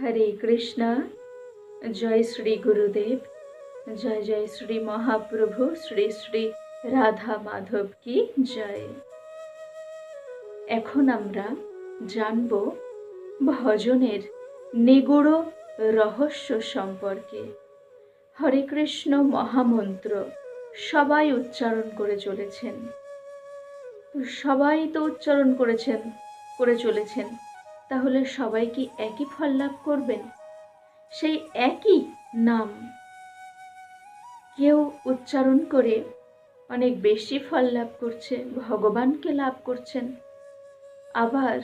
হরে কৃষ্ণ। জয় শ্রী গুরুদেব, জয় জয় শ্রী মহাপ্রভু, শ্রী শ্রী রাধা মাধব কি জয়। এখন আমরা জানব ভজনের নিগুড় রহস্য সম্পর্কে। হরে কৃষ্ণ মহামন্ত্র সবাই উচ্চারণ করে চলেছেন। সবাই তো উচ্চারণ করেছেন, করে চলেছেন। তাহলে সবাই কি একই ফল লাভ করবেন? সেই একই নাম। কেউ উচ্চারণ করে অনেক বেশি ফল লাভ করছে, ভগবানকে লাভ করছেন। আবার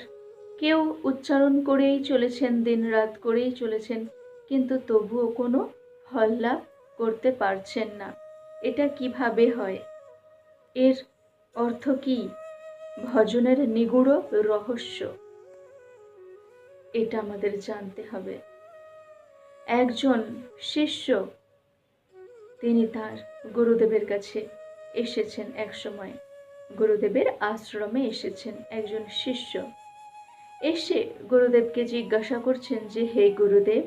কেউ উচ্চারণ করেই চলেছেন, দিনরাত করেই চলেছেন, কিন্তু তবুও কোনো ফল লাভ করতে পারছেন না। এটা কীভাবে হয়? এর অর্থ কি? ভজনের নিগুড় রহস্য। এটা আমাদের জানতে হবে। একজন শিষ্য, তিনি তার গুরুদেবের কাছে এসেছেন এক সময় গুরুদেবের আশ্রমে এসেছেন একজন শিষ্য। এসে গুরুদেবকে জিজ্ঞাসা করছেন যে, হে গুরুদেব,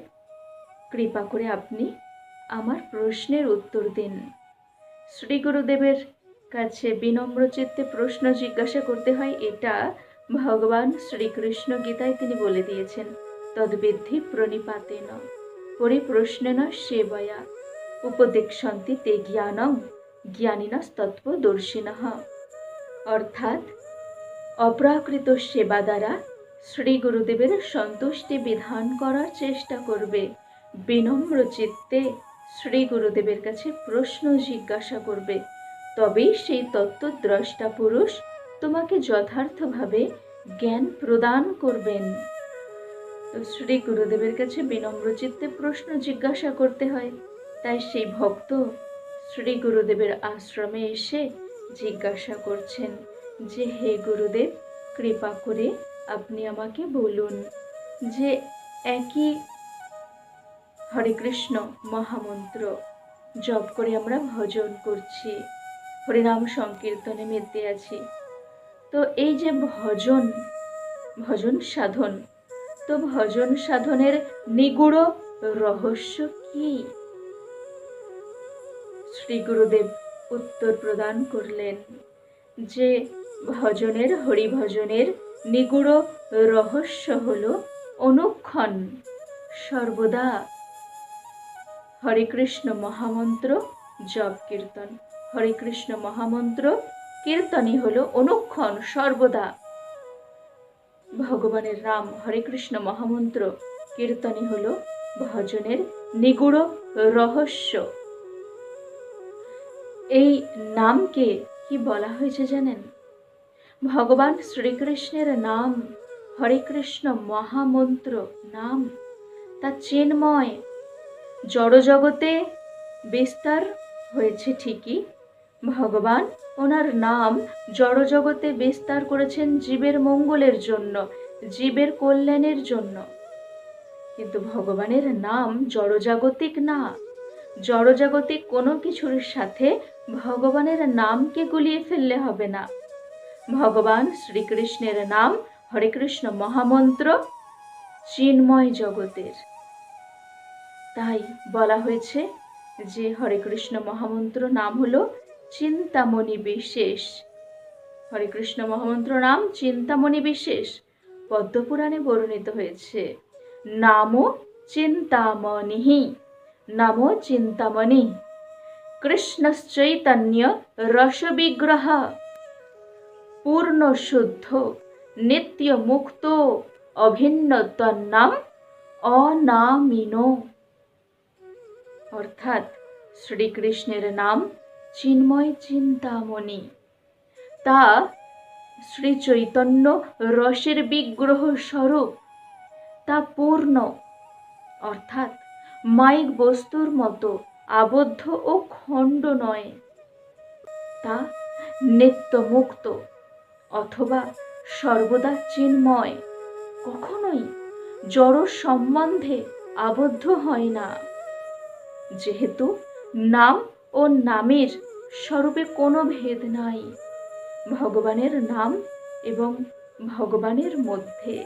কৃপা করে আপনি আমার প্রশ্নের উত্তর দিন। শ্রী গুরুদেবের কাছে বিনম্র চিত্তে প্রশ্ন জিজ্ঞাসা করতে হয়, এটা ভগবান শ্রীকৃষ্ণ গীতায় তিনি বলে দিয়েছেন, তদ্বিদ্ধি প্রণিপাতেন পরিপ্রশ্নেন সেবয়া, উপদেক্ষন্তি তে জ্ঞানং জ্ঞানিনস্তত্ত্বদর্শিন অর্থাৎ, অপ্রাকৃত সেবা দ্বারা শ্রী গুরুদেবের সন্তুষ্টি বিধান করার চেষ্টা করবে। বিনম্র চিত্তে শ্রী গুরুদেবের কাছে প্রশ্ন জিজ্ঞাসা করবে, তবেই সেই তত্ত্বদ্রষ্টা পুরুষ তোমাকে যথার্থভাবে জ্ঞান প্রদান করবেন। তো শ্রী গুরুদেবের কাছে বিনম্র চিত্তে প্রশ্ন জিজ্ঞাসা করতে হয়। তাই সেই ভক্ত শ্রী গুরুদেবের আশ্রমে এসে জিজ্ঞাসা করছেন যে, হে গুরুদেব, কৃপা করে আপনি আমাকে বলুন যে, একই হরে কৃষ্ণ মহামন্ত্র জপ করে আমরা ভজন করছি। হরিনাম সংকীর্তনে মেতে আছি। তো এই যে ভজন ভজন সাধন, তো ভজন সাধনের নিগুড় রহস্য কি? শ্রী গুরুদেব উত্তর প্রদান করলেন যে ভজনের, হরিভজনের নিগুড় রহস্য হল অনুক্ষণ, সর্বদা। হরে কৃষ্ণ মহামন্ত্র, জপ কীর্তন। হরে কৃষ্ণ মহামন্ত্র কীর্তনই হল অনুক্ষণ সর্বদা। ভগবানের রাম, হরে কৃষ্ণ মহামন্ত্র, কীর্তনই হল ভজনের নিগুড় রহস্য। এই নামকে কি বলা হয়েছে জানেন? ভগবান শ্রীকৃষ্ণের নাম, হরে কৃষ্ণ মহামন্ত্র নাম, তা চিন্ময় জড়জগতে বিস্তার হয়েছে ঠিকই। ভগবান ওনার নাম জড়জগতে বিস্তার করেছেন জীবের মঙ্গলের জন্য, জীবের কল্যাণের জন্য। কিন্তু ভগবানের নাম জড়জাগতিক না। জড়জাগতিক কোনো কিছুর সাথে ভগবানের নামকে গুলিয়ে ফেললে হবে না। ভগবান শ্রীকৃষ্ণের নাম হরে কৃষ্ণ মহামন্ত্র, চিন্ময় জগতের। তাই বলা হয়েছে যে হরে কৃষ্ণ মহামন্ত্র নাম হলো চিন্তামণি বিশেষ। হরে কৃষ্ণ মহামন্ত্র নাম চিন্তামণি বিশেষ। পদ্মপুরাণে বর্ণিত হয়েছে, নামো চিন্তামণি নামো চিন্তামণি, কৃষ্ণশ্চৈতন্য রসবিগ্রহ পূর্ণ শুদ্ধ নিত্য মুক্ত অভিন্ন তন্নাম অনামিনো। অর্থাৎ শ্রীকৃষ্ণের নাম চিন্ময় চিন্তামণি। তা শ্রী চৈতন্য রসের বিগ্রহ স্বরূপ, তা পূর্ণ, অর্থাৎ মাইক বস্তুর মতো আবদ্ধ ও খণ্ড নয়। তা নিত্য মুক্ত অথবা সর্বদা চিন্ময়, কখনোই জড় সম্বন্ধে আবদ্ধ হয় না। যেহেতু নাম ও নামের স্বরূপে কোনো ভেদ নাই। ভগবানের নাম এবং ভগবানের মধ্যে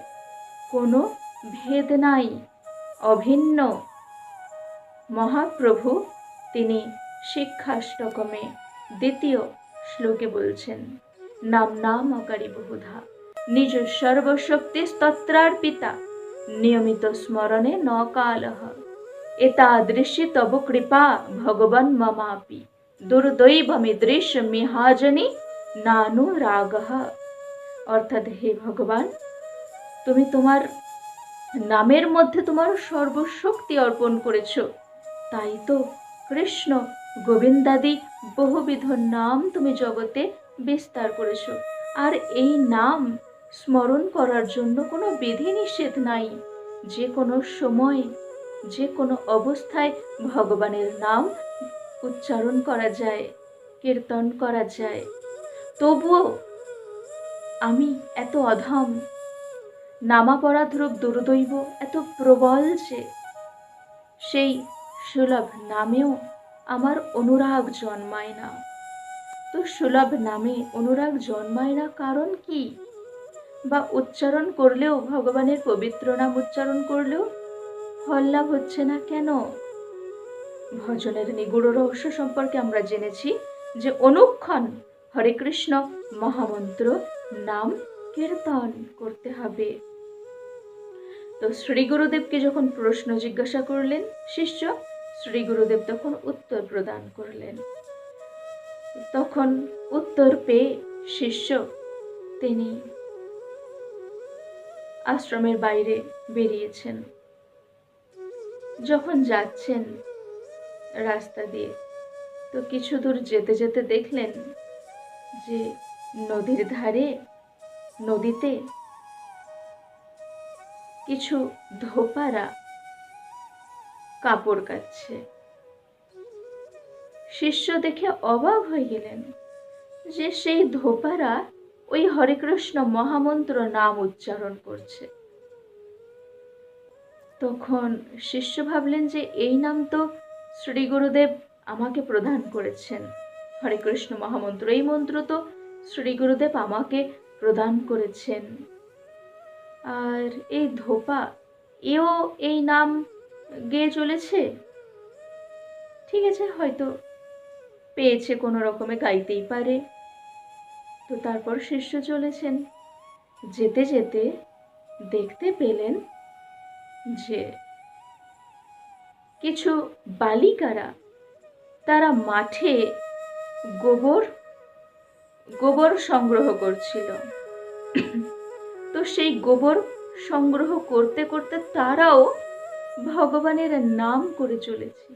কোনো ভেদ নাই। অভিন্ন। মহাপ্রভু তিনি শিক্ষাষ্টকমে দ্বিতীয় শ্লোকে বলছেন, নাম নাম অকারী বহুধা। নিজ সর্বশক্তি স্তত্রার্পিতা নিয়মিত স্মরণে ন কালহ এতাদৃশী তব কৃপা ভগবান মমাপি দুর্দৈবমিদৃশ মিহাজনী নানু রাগ অর্থাৎ হে ভগবান তুমি তোমার নামের মধ্যে তোমার সর্বশক্তি অর্পণ করেছ। তাই তো কৃষ্ণ গোবিন্দাদি বহুবিধ নাম তুমি জগতে বিস্তার করেছ। আর এই নাম স্মরণ করার জন্য কোনো বিধি নিষেধ নাই। যে কোনো সময় যে কোনো অবস্থায় ভগবানের নাম উচ্চারণ করা যায়, কীর্তন করা যায়। তবুও আমি এত অধম নামাপরাধ রূপ দুর্দৈব, এত প্রবল যে সেই সুলভ নামেও আমার অনুরাগ জন্মায় না। তো সুলভ নামে অনুরাগ জন্মায় না কারণ কি? বা উচ্চারণ করলেও, ভগবানের পবিত্র নাম উচ্চারণ করলেও ফল লাভ হচ্ছে না কেন? ভজনের নিগুড় রহস্য সম্পর্কে আমরা জেনেছি যে অনুক্ষণ হরে কৃষ্ণ মহামন্ত্র নাম কীর্তন করতে হবে। তো শ্রী গুরুদেবকে যখন প্রশ্ন জিজ্ঞাসা করলেন, শিষ্য শ্রী গুরুদেব তখন উত্তর প্রদান করলেন। তখন উত্তর পেয়ে শিষ্য তিনি আশ্রমের বাইরে বেরিয়েছেন। যখন যাচ্ছেন রাস্তা দিয়ে, তো কিছু দূর যেতে যেতে দেখলেন যে নদীর ধারে, নদীতে কিছু ধোপারা কাপড় কাচ্ছে শিষ্য দেখে অবাক হয়ে গেলেন যে সেই ধোপারা ওই হরেকৃষ্ণ মহামন্ত্র নাম উচ্চারণ করছে। তখন শিষ্য ভাবলেন যে এই নাম তো শ্রী গুরুদেব আমাকে প্রদান করেছেন। হরে কৃষ্ণ মহামন্ত্র, এই মন্ত্র তো শ্রী গুরুদেব আমাকে প্রদান করেছেন। আর এই ধোপা, এও এই নাম গেয়ে চলেছে? ঠিক আছে, হয়তো পেয়েছে কোনো রকমে, গাইতেই পারে। তো তারপর শিষ্য চলেছেন। যেতে যেতে দেখতে পেলেন যে কিছু বালিকারা তারা মাঠে গোবর গোবর সংগ্রহ করছিল। তো সেই গোবর সংগ্রহ করতে করতে তারাও ভগবানের নাম করে চলেছে।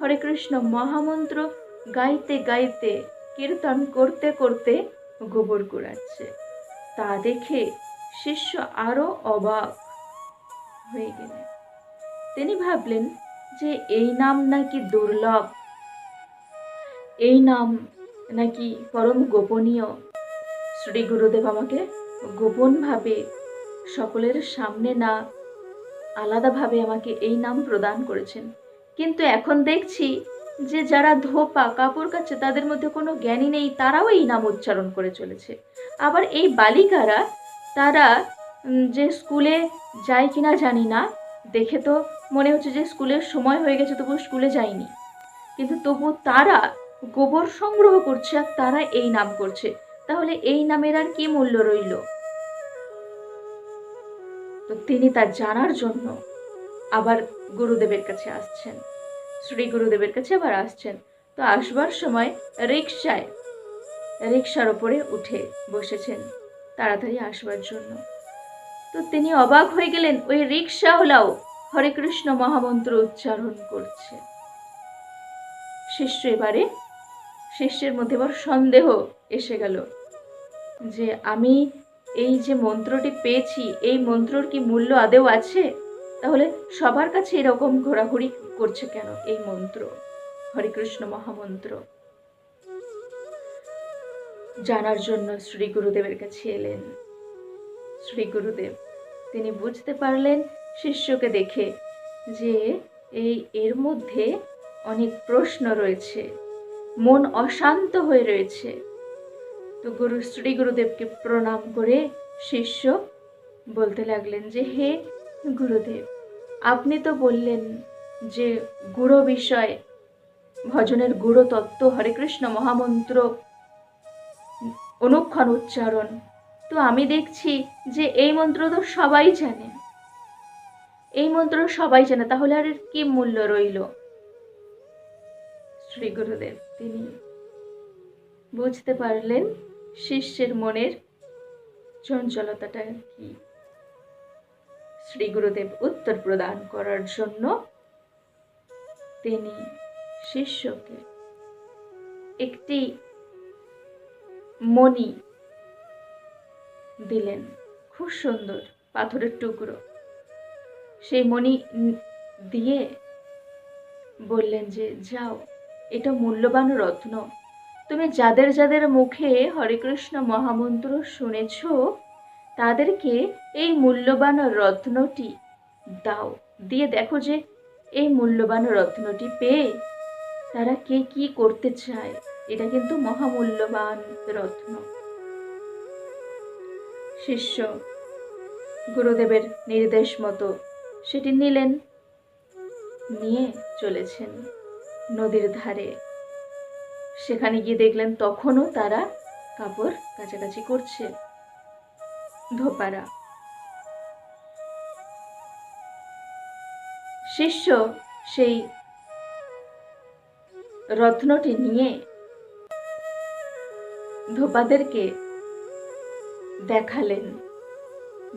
হরে কৃষ্ণ মহামন্ত্র গাইতে গাইতে কীর্তন করতে করতে গোবর কুড়াচ্ছে। তা দেখে শিষ্য আরও অবাক। হয়ে গেলেন। তিনি ভাবলেন যে এই নাম নাকি দুর্লভ, এই নাম নাকি পরম গোপনীয়। শ্রী গুরুদেব আমাকে গোপনভাবে সকলের সামনে না, আলাদাভাবে আমাকে এই নাম প্রদান করেছেন। কিন্তু এখন দেখছি যে যারা ধোপা, কাপড় কাচ্ছে তাদের মধ্যে কোনো জ্ঞানই নেই, তারাও এই নাম উচ্চারণ করে চলেছে। আবার এই বালিকারা, তারা যে স্কুলে যায় কিনা জানি না। দেখে তো মনে হচ্ছে যে স্কুলের সময় হয়ে গেছে তবু স্কুলে যায়নি কিন্তু তবু তারা গোবর সংগ্রহ করছে আর তারা এই নাম করছে। তাহলে এই নামের আর কি মূল্য রইল? তো তিনি তা জানার জন্য আবার গুরুদেবের কাছে আসছেন। শ্রী গুরুদেবের কাছে আবার আসছেন। তো আসবার সময় রিক্সায় রিক্সার ওপরে উঠে বসেছেন তাড়াতাড়ি আসবার জন্য। তো তিনি অবাক হয়ে গেলেন, ওই রিক্সাওয়ালাও হরে কৃষ্ণ মহামন্ত্র উচ্চারণ করছে। শিষ্য এবারে, শিষ্যের মধ্যে এবার সন্দেহ এসে গেল যে আমি এই যে মন্ত্রটি পেয়েছি, এই মন্ত্রর কি মূল্য আদেও আছে? তাহলে সবার কাছে এরকম ঘোরাঘুরি করছে কেন এই মন্ত্র? হরিকৃষ্ণ মহামন্ত্র। জানার জন্য শ্রী গুরুদেবের কাছে এলেন। শ্রী গুরুদেব। তিনি বুঝতে পারলেন শিষ্যকে দেখে যে এই এর মধ্যে অনেক প্রশ্ন রয়েছে। মন অশান্ত হয়ে রয়েছে। তো গুরু, শ্রী গুরুদেবকে প্রণাম করে শিষ্য বলতে লাগলেন যে, হে গুরুদেব, আপনি তো বললেন যে গুড়ো বিষয়, ভজনের গুড়ো তত্ত্ব, হরে কৃষ্ণ মহামন্ত্র, অনুক্ষণ উচ্চারণ তো আমি দেখছি যে এই মন্ত্র তো সবাই জানে। এই মন্ত্র সবাই জানে, তাহলে আর কি মূল্য রইল? শ্রী গুরুদেব, তিনি বুঝতে পারলেন শিষ্যের মনের চঞ্চলতাটা কি। শ্রী গুরুদেব উত্তর প্রদান করার জন্য তিনি শিষ্যকে একটি মণি দিলেন। খুব সুন্দর পাথরের টুকরো। সেই মণি দিয়ে বললেন যে, যাও, এটা মূল্যবান রত্ন। তুমি যাদের যাদের মুখে হরে কৃষ্ণ মহামন্ত্র শুনেছ, তাদেরকে এই মূল্যবান রত্নটি দাও। দিয়ে দেখো যে, এই মূল্যবান রত্নটি পেয়ে তারা কে কি করতে চায়। এটা কিন্তু মহামূল্যবান রত্ন। শিষ্য। গুরুদেবের নির্দেশ মতো সেটি নিলেন। নিয়ে চলেছেন নদীর ধারে। সেখানে গিয়ে দেখলেন তখনও তারা কাপড় কাছাকাছি করছে। ধোপারা। শিষ্য সেই রত্নটি নিয়ে ধোপাদেরকে দেখালেন।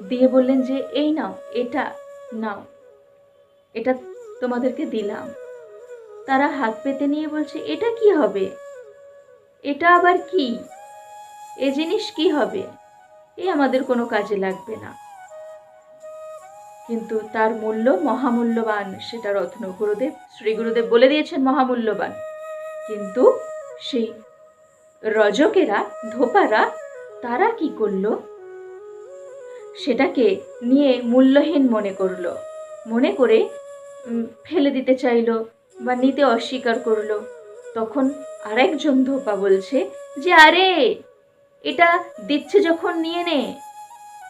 দিয়ে বললেন যে, এই নাও, এটা নাও, এটা তোমাদেরকে দিলাম। তারা হাত পেতে নিয়ে বলছে, এটা কি হবে? এটা আবার কি? এ জিনিস কি হবে? এ আমাদের কোনো কাজে লাগবে না। কিন্তু তার মূল্য মহামূল্যবান, সেটা রত্ন গুরুদেব, শ্রী গুরুদেব বলে দিয়েছেন মহামূল্যবান। কিন্তু সেই রজকেরা, ধোপারা তারা কি করল? সেটাকে নিয়ে মূল্যহীন মনে করল। মনে করে ফেলে দিতে চাইলো বা নিতে অস্বীকার করল। তখন আরেকজন ধোপা বলছে যে, আরে, এটা দিচ্ছে যখন নিয়ে নে।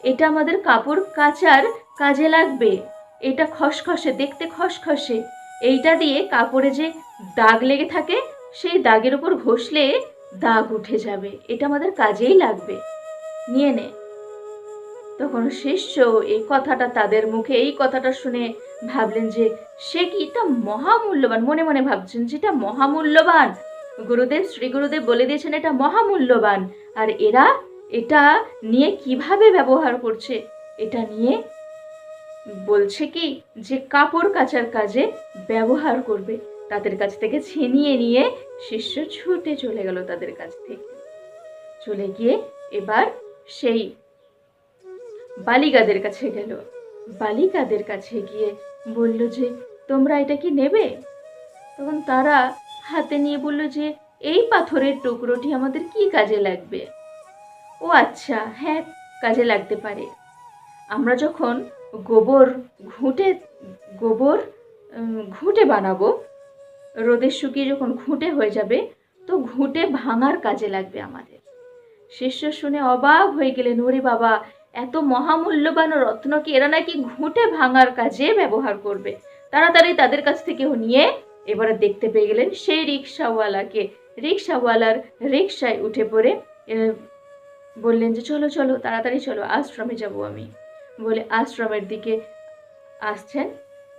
এটা আমাদের কাপড় কাচার কাজে লাগবে। এটা খসখসে, দেখতে খসখসে। এইটা দিয়ে কাপড়ে যে দাগ লেগে থাকে, সেই দাগের উপর ঘষলে দাগ উঠে যাবে। এটা আমাদের কাজেই লাগবে। নিয়ে নে। তখন শিষ্য এই কথাটা তাদের মুখে, এই কথাটা শুনে ভাবলেন যে, সে কি এটা মহামূল্যবান, মনে মনে ভাবছেন যেটা মহামূল্যবান। গুরুদেব, শ্রী গুরুদেব বলে দিয়েছেন এটা মহামূল্যবান। আর এরা এটা নিয়ে কীভাবে ব্যবহার করছে, এটা নিয়ে বলছে কি, যে কাপড় কাচার কাজে ব্যবহার করবে। তাদের কাছ থেকে ছিনিয়ে নিয়ে শিষ্য ছুটে চলে গেল তাদের কাছ থেকে। চলে গিয়ে এবার সেই বালিকাদের কাছে গেল। বালিকাদের কাছে গিয়ে বলল যে, তোমরা এটা কি নেবে? তখন তারা হাতে নিয়ে বলল যে, এই পাথরের টুকরোটি আমাদের কি কাজে লাগবে? ও আচ্ছা হ্যাঁ কাজে লাগতে পারে। আমরা যখন গোবর ঘুঁটে গোবর ঘুঁটে বানাবো রোদে শুকিয়ে যখন ঘুঁটে হয়ে যাবে, তো ঘুঁটে ভাঙার কাজে লাগবে আমাদের। শিষ্য শুনে অবাক হয়ে গেলেন, ওরে বাবা, এত মহামূল্যবান রত্নকে এরা নাকি ঘুঁটে ভাঙার কাজে ব্যবহার করবে। তাড়াতাড়ি তাদের কাছ থেকে নিয়ে এবারে দেখতে পেয়ে গেলেন সেই রিক্সাওয়ালাকে। রিক্সাওয়ালার রিক্সায় উঠে পড়ে বললেন যে, চলো চলো, তাড়াতাড়ি চলো, আশ্রমে যাব আমি। বলে আশ্রমের দিকে আসছেন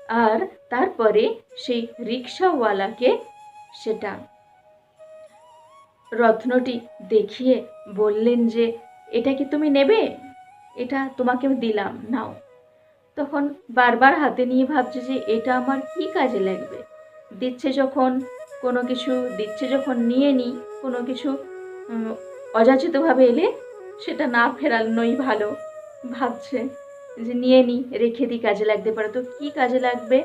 আর তারপরে সেই রিক্সাওয়ালাকে সেটা রত্নটি দেখিয়ে বললেন যে, এটা কি তুমি নেবে? এটা তোমাকে দিলাম, নাও। তখন বারবার হাতে নিয়ে ভাবছে যে, এটা আমার কি কাজে লাগবে? দিচ্ছে যখন, কোনো কিছু দিচ্ছে যখন নিয়ে নিই কোনো কিছু অযাচিতভাবে এলে সেটা না ফেরানোই ভালো, ভাবছে। যে নিয়ে নিই রেখে দিই কাজে লাগতে পারে। তো কি কাজে লাগবে?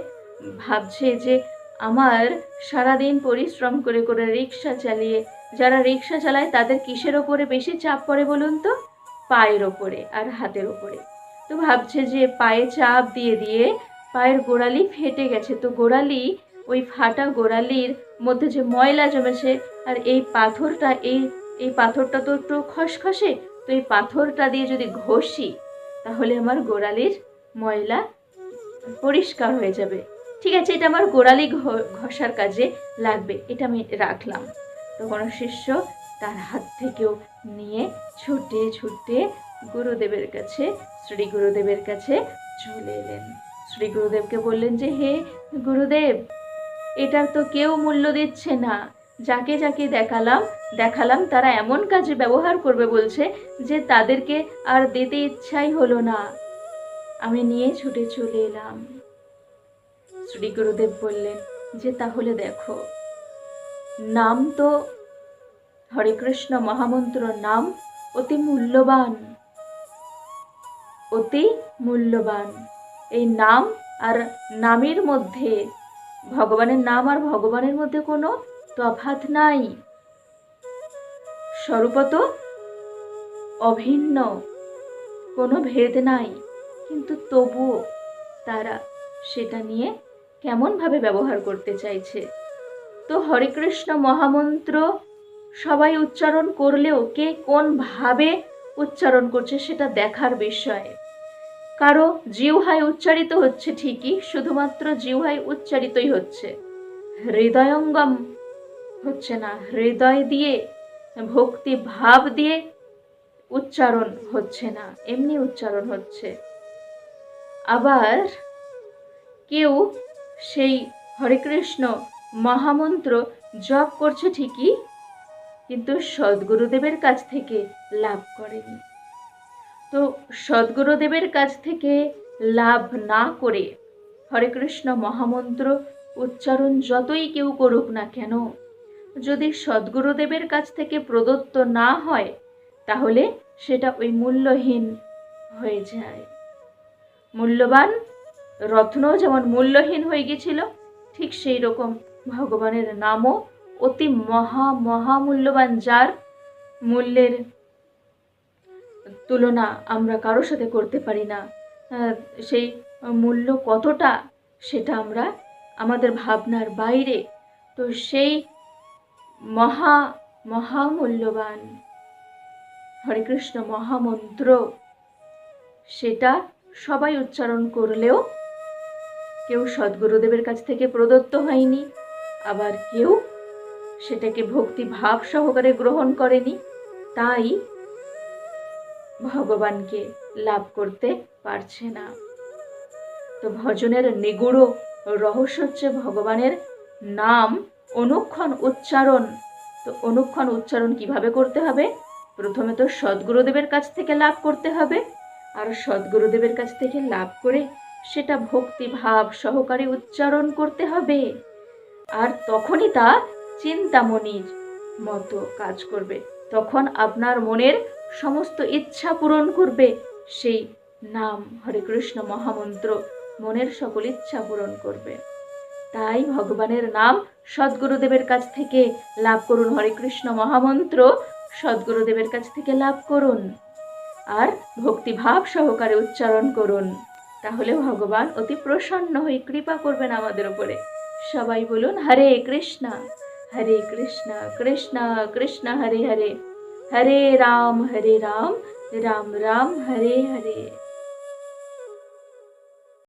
ভাবছে যে আমার সারাদিন পরিশ্রম করে করে রিক্সা চালিয়ে, যারা রিক্সা চালায় তাদের কিসের ওপরে বেশি চাপ পড়ে বলুন তো? পায়ের ওপরে আর হাতের ওপরে। তো ভাবছে যে পায়ে চাপ দিয়ে দিয়ে পায়ের গোড়ালি ফেটে গেছে। তো গোড়ালি, ওই ফাটা গোড়ালির মধ্যে যে ময়লা জমেছে আর এই পাথরটা, এই এই পাথরটা তো একটু খসখসে, তো এই পাথরটা দিয়ে যদি ঘষি তাহলে আমার গোড়ালির ময়লা পরিষ্কার হয়ে যাবে। ঠিক আছে, এটা আমার গোড়ালি ঘষার কাজে লাগবে, এটা আমি রাখলাম। তখন শিষ্য তার হাত থেকেও নিয়ে ছুটে ছুটে গুরুদেবের কাছে, শ্রী গুরুদেবের কাছে চলে এলেন। শ্রী গুরুদেবকে বললেন যে, হে গুরুদেব, এটার তো কেউ মূল্য দিচ্ছে না। যাকে যাকে দেখালাম দেখালাম তারা এমন কাজে ব্যবহার করবে বলছে যে তাদেরকে আর দিতে ইচ্ছাই হলো না। আমি নিয়ে ছুটে চলে এলাম। শ্রী গুরুদেব বললেন, যে তাহলে দেখো, নাম তো হরে কৃষ্ণ মহামন্ত্র নাম অতি মূল্যবান। অতি মূল্যবান। এই নাম আর নামের মধ্যে, ভগবানের নাম আর ভগবানের মধ্যে কোনো তফাৎ নাই। স্বরূপত অভিন্ন। কোনো ভেদ নাই। কিন্তু তবুও তারা সেটা নিয়ে কেমনভাবে ব্যবহার করতে চাইছে? তো হরে কৃষ্ণ মহামন্ত্র সবাই উচ্চারণ করলেও কে কোন ভাবে উচ্চারণ করছে সেটা দেখার বিষয়। কারও জিহ্বায় উচ্চারিত হচ্ছে ঠিকই, শুধুমাত্র জিহ্বায় উচ্চারিতই হচ্ছে। হৃদয়ঙ্গম হচ্ছে না, হৃদয় দিয়ে, ভক্তি ভাব দিয়ে উচ্চারণ হচ্ছে না, এমনি উচ্চারণ হচ্ছে। আবার কেউ সেই হরে কৃষ্ণ মহামন্ত্র জপ করছে ঠিকই, কিন্তু সদ্গুরুদেবের কাছ থেকে লাভ করেনি। তো সদ্গুরুদেবের কাছ থেকে লাভ না করে হরে কৃষ্ণ মহামন্ত্র উচ্চারণ যতই কেউ করুক না কেন যদি সদ্গুরুদেবের কাছ থেকে প্রদত্ত না হয়, তাহলে সেটা ওই মূল্যহীন হয়ে যায়। মূল্যবান রত্ন যেমন মূল্যহীন হয়ে গেছিল ঠিক সেই রকম ভগবানের নামও অতি মহা, মহামূল্যবান যার মূল্যের তুলনা আমরা কারোর সাথে করতে পারি না। সেই মূল্য কতটা, সেটা আমরা আমাদের ভাবনার বাইরে। তো সেই মহা মহামূল্যবান। হরে কৃষ্ণ মহামন্ত্র। সেটা সবাই উচ্চারণ করলেও কেউ সদ্গুরুদেবের কাছ থেকে প্রদত্ত হয়নি, আবার কেউ সেটাকে ভক্তি ভাব সহকারে গ্রহণ করেনি, তাই ভগবানকে লাভ করতে পারছে না। তো ভজনের নিগুড় রহস্য হচ্ছে ভগবানের নাম অনুক্ষণ উচ্চারণ, তো অনুক্ষণ উচ্চারণ কীভাবে করতে হবে? প্রথমে তো সদ্গুরুদেবের কাছ থেকে লাভ করতে হবে, আর সদ্গুরুদেবের কাছ থেকে লাভ করে সেটা ভক্তি ভাব সহকারে উচ্চারণ করতে হবে। আর তখনই তা চিন্তামণির মতো কাজ করবে। তখন আপনার মনের সমস্ত ইচ্ছা পূরণ করবে। সেই নাম হরে কৃষ্ণ মহামন্ত্র, মনের সকল ইচ্ছা পূরণ করবে। তাই ভগবানের নাম সদ্গুরুদেবের কাছ থেকে লাভ করুন হরে কৃষ্ণ মহামন্ত্র, সদ্গুরুদেবের কাছ থেকে লাভ করুন। আর ভক্তিভাব সহকারে উচ্চারণ করুন। তাহলে ভগবান অতি প্রসন্ন হয়ে কৃপা করবেন আমাদের উপরে। সবাই বলুন, হরে কৃষ্ণা, হরে কৃষ্ণ কৃষ্ণ কৃষ্ণ, হরে হরে। হরে রাম হরে রাম রাম রাম, হরে হরে।